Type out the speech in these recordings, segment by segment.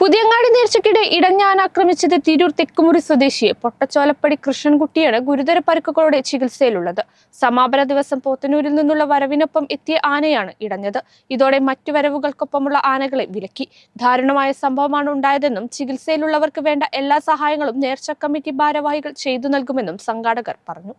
പുതിയങ്ങാടി നേർച്ചയ്ക്കിടെ ഇടഞ്ഞാൻ ആക്രമിച്ചത് തിരൂർ തെക്കുമുറി സ്വദേശിയെ പൊട്ടച്ചോലപ്പടി കൃഷ്ണൻകുട്ടിയാണ് ഗുരുതര പരുക്കുകളോടെ ചികിത്സയിലുള്ളത്. സമാപന ദിവസം പോത്തനൂരിൽ നിന്നുള്ള വരവിനൊപ്പം എത്തിയ ആനയാണ് ഇടഞ്ഞത്. ഇതോടെ മറ്റു വരവുകൾക്കൊപ്പമുള്ള ആനകളെ വിലക്കി. ദാരുണമായ സംഭവമാണ് ഉണ്ടായതെന്നും ചികിത്സയിലുള്ളവർക്ക് വേണ്ട എല്ലാ സഹായങ്ങളും നേർച്ച കമ്മിറ്റി ഭാരവാഹികൾ ചെയ്തു നൽകുമെന്നും സംഘാടകർ പറഞ്ഞു.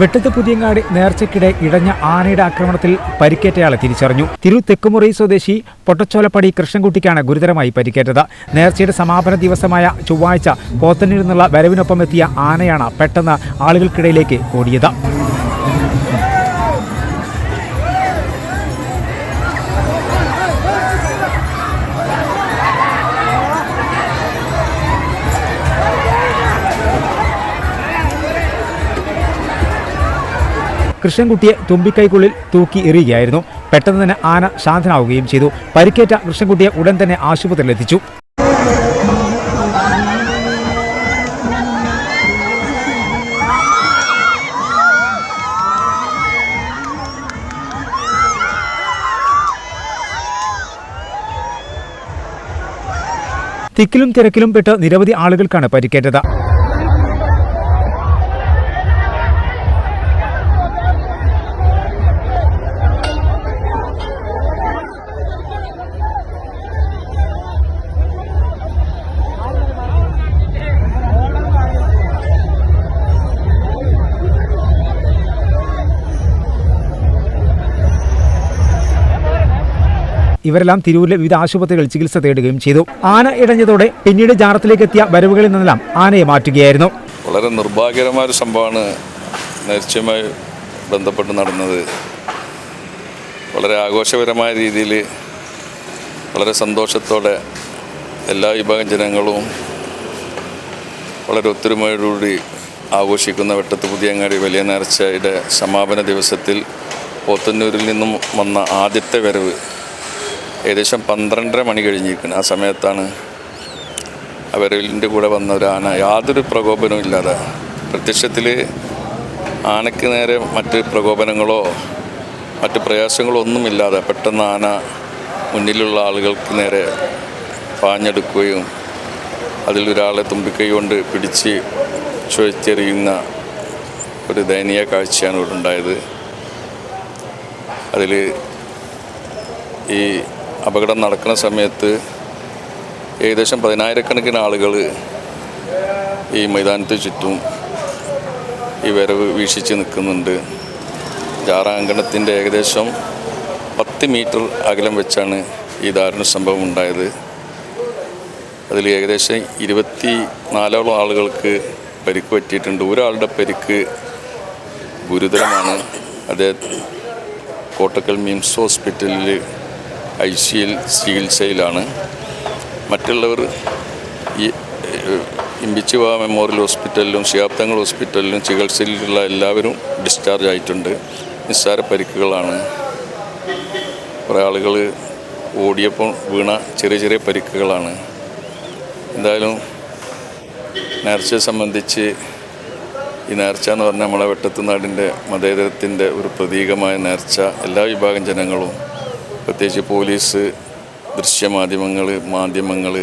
വെട്ടത്ത് പുതിയങ്ങാടി നേർച്ചയ്ക്കിടെ ഇടഞ്ഞ ആനയുടെ ആക്രമണത്തിൽ പരിക്കേറ്റയാളെ തിരിച്ചറിഞ്ഞു. തിരു തെക്കുമുറി സ്വദേശി പൊട്ടച്ചോലപ്പടി കൃഷ്ണൻകുട്ടിക്കാണ് ഗുരുതരമായി പരിക്കേറ്റത്. നേർച്ചയുടെ സമാപന ദിവസമായ ചൊവ്വാഴ്ച പോത്തന്നിൽ നിന്നുള്ള വരവിനൊപ്പം എത്തിയ ആനയാണ് പെട്ടെന്ന് ആളുകൾക്കിടയിലേക്ക് ഓടിയത്. കൃഷ്ണൻകുട്ടിയെ തുമ്പിക്കൈക്കുള്ളിൽ തൂക്കി എറിയുകയായിരുന്നു. പെട്ടെന്ന് തന്നെ ആന ശാന്തനാവുകയും ചെയ്തു. പരിക്കേറ്റ കൃഷ്ണൻകുട്ടിയെ ഉടൻ തന്നെ ആശുപത്രിയിൽ എത്തിച്ചു. തിക്കിലും തിരക്കിലും പെട്ട് നിരവധി ആളുകൾക്കാണ് പരിക്കേറ്റത്. ഇവരെല്ലാം തിരൂരിലെ വിവിധ ആശുപത്രികളിൽ ചികിത്സ തേടുകയും ചെയ്തു. ആന ഇടഞ്ഞതോടെ പിന്നീട് ജാറത്തിലേക്ക് എത്തിയ വരവുകളിൽ നിന്നെല്ലാം ആനയെ മാറ്റുകയായിരുന്നു. വളരെ നിർഭാഗ്യകരമായ ഒരു സംഭവമാണ് നേർച്ചയുമായി ബന്ധപ്പെട്ട് നടന്നത്. വളരെ ആഘോഷപരമായ രീതിയിൽ വളരെ സന്തോഷത്തോടെ എല്ലാ വിഭാഗം ജനങ്ങളും വളരെ ഒത്തൊരുമയോടുകൂടി ആഘോഷിക്കുന്ന വെട്ടത്ത് പുതിയങ്ങാടി വലിയ നേർച്ചയുടെ സമാപന ദിവസത്തിൽ പോത്തന്നൂരിൽ നിന്നും വന്ന ആദ്യത്തെ വരവ് ഏകദേശം പന്ത്രണ്ടര മണി കഴിഞ്ഞിരിക്കുന്നത് ആ സമയത്താണ് അവരിന്റെ കൂടെ വന്ന ഒരു ആന യാതൊരു പ്രകോപനവും ഇല്ലാതെ പ്രത്യക്ഷത്തിൽ ആനയ്ക്ക് നേരെ മറ്റ് പ്രകോപനങ്ങളോ മറ്റ് പ്രയാസങ്ങളോ ഒന്നുമില്ലാതെ പെട്ടെന്ന് ആന മുന്നിലുള്ള ആളുകൾക്ക് നേരെ പാഞ്ഞെടുക്കുകയും അതിലൊരാളെ തുമ്പിക്കൈ കൊണ്ട് പിടിച്ച് ചുഴച്ചെറിയുന്ന ഒരു ദയനീയ കാഴ്ചയാണ് ഇവിടെ ഉണ്ടായത്. അതിൽ ഈ അപകടം നടക്കുന്ന സമയത്ത് ഏകദേശം പതിനായിരക്കണക്കിന് ആളുകൾ ഈ മൈതാനത്ത് ചുറ്റും ഈ വരവ് വീക്ഷിച്ച് നിൽക്കുന്നുണ്ട്. ജാറാങ്കണത്തിന്റെ ഏകദേശം പത്ത് മീറ്റർ അകലം വെച്ചാണ് ഈ ദാരുണ സംഭവം ഉണ്ടായത്. അതിൽ ഏകദേശം ഇരുപത്തി നാലോളം ആളുകൾക്ക് പരിക്ക് പറ്റിയിട്ടുണ്ട്. ഒരാളുടെ പരിക്ക് ഗുരുതരമാണ്. അദ്ദേഹം കോട്ടക്കൽ മിംസ് ഹോസ്പിറ്റലിൽ ഐ സിയിൽ ചികിത്സയിലാണ്. മറ്റുള്ളവർ ഈ ഇമ്പിച്ചുവ മെമ്മോറിയൽ ഹോസ്പിറ്റലിലും ശിയാബ്ദങ്ങൾ ഹോസ്പിറ്റലിലും ചികിത്സയിലുള്ള എല്ലാവരും ഡിസ്ചാർജ് ആയിട്ടുണ്ട്. നിസ്സാര പരിക്കുകളാണ്. കുറേ ആളുകൾ ഓടിയപ്പോൾ വീണ ചെറിയ ചെറിയ പരിക്കുകളാണ്. എന്തായാലും നേർച്ചയെ സംബന്ധിച്ച് ഈ നേർച്ച എന്ന് പറഞ്ഞാൽ നമ്മളെ വെട്ടത്തുനാടിന്റെ മതേതരത്തിന്റെ ഒരു പ്രതീകമായ നേർച്ച എല്ലാ വിഭാഗം ജനങ്ങളും പ്രത്യേകിച്ച് പോലീസ് ദൃശ്യമാധ്യമങ്ങൾ മാധ്യമങ്ങൾ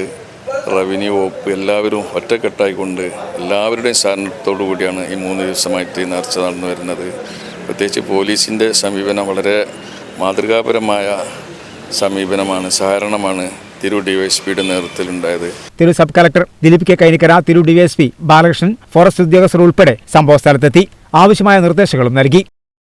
റവന്യൂ വകുപ്പ് എല്ലാവരും ഒറ്റക്കെട്ടായിക്കൊണ്ട് എല്ലാവരുടെയും സഹകരണത്തോടു കൂടിയാണ് ഈ മൂന്ന് ദിവസമായിട്ട് നേർച്ച നടന്നു വരുന്നത്. പ്രത്യേകിച്ച് പോലീസിന്റെ സമീപനം വളരെ മാതൃകാപരമായ സമീപനമാണ് സഹകരണമാണ് തിരു ഡി വൈ എസ് പിയുടെ നേതൃത്വത്തിലുണ്ടായത്. Thiru sub collector Dileep K Kainikkara Thiru DYSP Balakrishnan forest ഉദ്യോഗസ്ഥർ ഉൾപ്പെടെ സംഭവ സ്ഥലത്തെത്തി. ആവശ്യമായ നിർദ്ദേശങ്ങളും നൽകി.